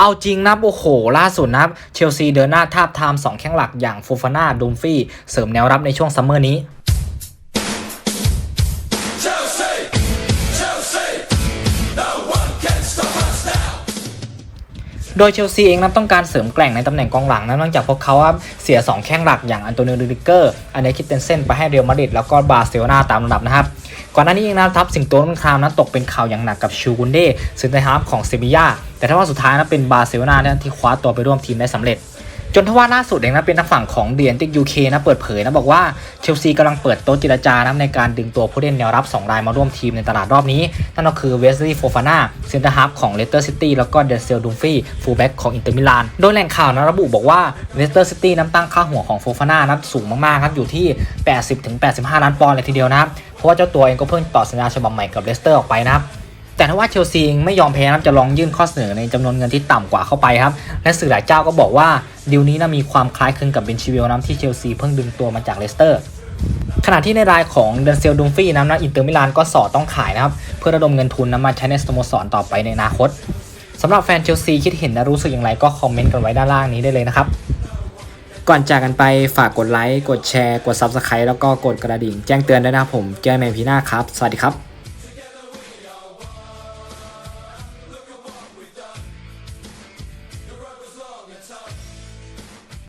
เอาจริงนะโอ้โห ล่าสุดนะครับเชลซีเดินหน้าทาบทามสองแข้งหลักอย่างฟูฟาน่าดูมฟี่เสริมแนวรับในช่วงซัมเมอร์นี้ Chelsea, Chelsea, no one can stop us now. โดยเชลซีเองนะต้องการเสริมแกร่งในตำแหน่งกองหลังนะเนื่องจากพวกเขาครับเสีย 2 แข้งหลักอย่างอันโตนิโอรูดิเกอร์อันเดคิเตนเซนไปให้เรอัลมาดริดแล้วก็บาร์เซโลนาตามลำดับนะครับ ก่อนหน้านี้เองนะครับสิงโตนนครามนะตกเป็นข่าวอย่างหนักกับชูกุนเดซึ่งในฮาร์ฟของเซบียาแต่ถ้าว่าสุดท้ายนะเป็นบาร์เซโลนาที่คว้าตัวไปร่วมทีมได้สำเร็จ จนทว่าล่าสุดเองนะเป็นทางฝั่งของเดียนติกยูเคนะเปิดเผยนะบอกว่าเชลซีกำลังเปิดโต๊ะเจรจานะในการดึงตัวผู้เล่นแนวรับ 2 รายมาร่วมทีมในตลาดรอบนี้ นั่นก็คือเวสลีย์โฟฟาน่าเซนเตอร์ฮาร์ฟของเลสเตอร์ซิตี้แล้วก็เดนเซลดูฟี่ฟูลแบ็กของอินเตอร์มิลานโดยแหล่งข่าวนะระบุบอกว่าเลสเตอร์ซิตี้น้ำตั้งค่าหัวของโฟฟาน่านั้นสูงมากๆครับอยู่ที่ 80-85 ล้านปอนด์เลยทีเดียวนะครับ ราะว่าเจ้าตัวเองก็เพิ่งต่อสัญญาฉบับใหม่กับเลสเตอร์ออกไปนะครับแต่ถ้าว่าเชลซีไม่ยอมแพ้นะจะลองยื่นข้อเสนอในจำนวนเงินที่ต่ำกว่าเข้าไปครับ และสื่อหลายเจ้าก็บอกว่าดีลนี้นะมีความคล้ายคลึงกับเบนชิวิลนะที่เชลซีเพิ่งดึงตัวมาจากเลสเตอร์ ขณะที่ในรายของเดนเซลดุมฟี่นะนะอินเตอร์มิลานก็สอดต้องขายนะครับ เพื่อระดมเงินทุนนำมาใช้ในสโมสรต่อไปในอนาคตสำหรับแฟนเชลซีคิดเห็นและรู้สึกอย่างไรก็คอมเมนต์กันไว้ด้านล่างนี้ได้เลยนะครับ ก่อนจากกันไปฝากกดไลค์ กดแชร์ กด Subscribe แล้วก็กดกระดิ่งแจ้งเตือนด้วยนะครับผมเจอกันใหม่พีหน้าครับ สวัสดีครับ